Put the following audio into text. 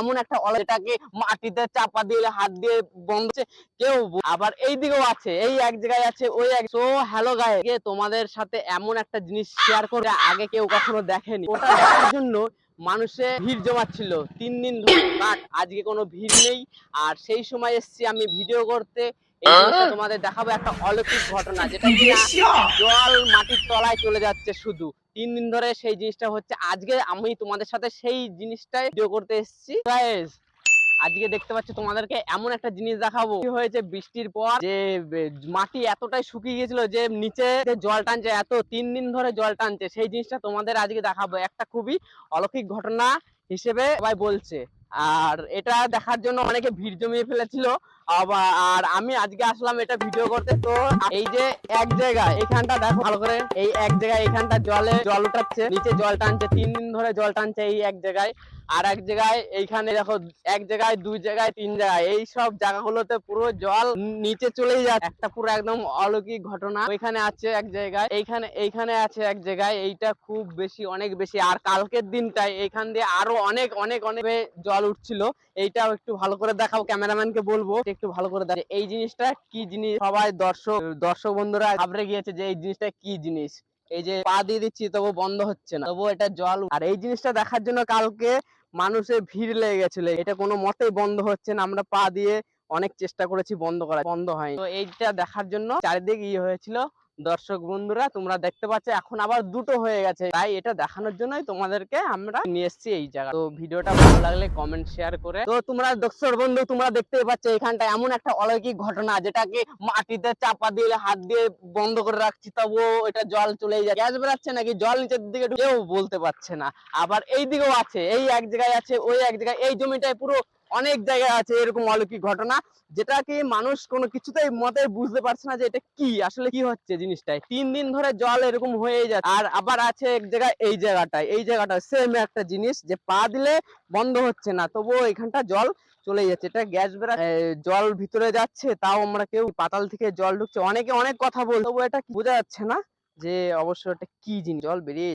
এমন একটা অল এটাকে মাটিতে চাপা দিয়ে, হাত দিয়ে বন্ধ কেউ আবার এই দিকেও আছে, এই এক জায়গায় আছে, ওই এক তো হ্যালো গায়ে তোমাদের সাথে এমন একটা জিনিস শেয়ার করে আগে কেউ কখনো দেখেনি। ওটা দেখার জন্য মানুষে ভিড় জমাচ্ছিল, তিন দিন ধরে। বাট আজকে কোনো ভিড় নেই, আর সেই সময় এসছি আমি ভিডিও করতে। এই জিনিসটা তোমাদের দেখাবো একটা অলৌকিক ঘটনা যেটা জল মাটির তলায় চলে যাচ্ছে শুধু। তিন দিন ধরে সেই জিনিসটা হচ্ছে। আজকে আমি তোমাদের সাথে সেই জিনিসটাই ভিডিও করতে এসেছি। আজকে দেখতে পাচ্ছি তোমাদেরকে এমন একটা জিনিস দেখাবো। কি হয়েছে বৃষ্টির পর যে মাটি এতটাই শুকিয়ে গেছিল যে নিচে যে জল টানছে এত তিন দিন ধরে জল টানছে। সেই জিনিসটা তোমাদের আজকে দেখাবো। একটা খুবই অলৌকিক ঘটনা হিসেবে সবাই বলছে। আর এটা দেখার জন্য অনেকে ভিড় জমিয়ে ফেলেছিল। আবার, আর আমি আজকে আসলাম এটা ভিডিও করতে, তো এই যে এক জায়গায়, এখানটা দেখো, ভালো করে, এই এক জায়গায় এখানটা জলে, জল উঠাচ্ছে, নিচে জল টানছে, তিন দিন ধরে জল টানছে এই এক জায়গায়, আর এক জায়গায় এইখানে দেখো, এক জায়গায়, দুই জায়গায়, তিন জায়গায়, এই সব জায়গাগুলোতে পুরো জল নিচে চলেই যাচ্ছে, একটা পুরো একদম অলৌকিক ঘটনা, ওইখানে আছে এক জায়গায়, এইখানে এইখানে আছে এক জায়গায়, এইটা খুব বেশি, অনেক বেশি, আর কালকের দিনটায় এইখান দিয়ে আরও অনেক অনেক অনেক জল উঠছিল, এইটাও একটু ভালো করে দেখাও, ক্যামেরাম্যানকে বলব একটু ভালো করে দেখে। এই জিনিসটা কি জিনিস? সবাই দর্শক দর্শক বন্ধুরা ঘাবড়ে গিয়েছে যে এই জিনিসটা কি জিনিস? এই যে পা দিয়ে দিচ্ছি, তবু বন্ধ হচ্ছে না। তবু এটা জল। আর এই জিনিসটা দেখার জন্য কালকে মানুষের ভিড় লেগে গেছিল। এটা কোনো মতেই বন্ধ হচ্ছে না। আমরা পা দিয়ে অনেক চেষ্টা করেছি বন্ধ করা। বন্ধ হয় তো এইটা দেখার জন্য চারিদিকে ইয়ে হয়েছিল। দর্শক বন্ধুরা, তোমরা দেখতে পাচ্ছ এখন আবার দুটো হয়ে গেছে। তাই এটা দেখানোর জন্যই তোমাদেরকে আমরা নিয়ে এসেছি এই জায়গা তো ভিডিওটা ভালো লাগলে কমেন্ট শেয়ার করে। তো তোমরা দর্শক বন্ধু, তোমরা দেখতেই পাচ্ছ এখানটা এমন একটা অলৌকিক ঘটনা, যেটাকে মাটিতে চাপা দিয়ে, হাত দিয়ে বন্ধ করে রাখছি, তবুও এটা জল চলে যায়। গ্যাস বেরাচ্ছে নাকি? জল নিচের দিকে কেউ বলতে পারছে না। আবার এই দিকেও আছে, এই এক জায়গায় আছে, ওই এক জায়গায় এই জমিটায় পুরো অনেক জায়গায় আছে এরকম অলৌকিক ঘটনা যেটাকে মানুষ কোনো কিছুতেই মতে বুঝতে পারছে না যে এটা কি, আসলে কি হচ্ছে জিনিসটায়। তিন দিন ধরে জল এরকম হয়ে যায় আর আবার আছে এক জায়গায় এই জায়গাটায়, এই জায়গাটা সেম একটা জিনিস, যে পা দিলে বন্ধ হচ্ছে না, তবুও এখানটা জল চলে যাচ্ছে। এটা গ্যাস বেড়া জল ভিতরে যাচ্ছে, তাও আমরা কেউ পাতাল থেকে জল ঢুকছে। অনেকে অনেক কথা বল তবু এটা বোঝা যাচ্ছে না যে অবশ্য এটা কি জিনিস? জল বেরিয়ে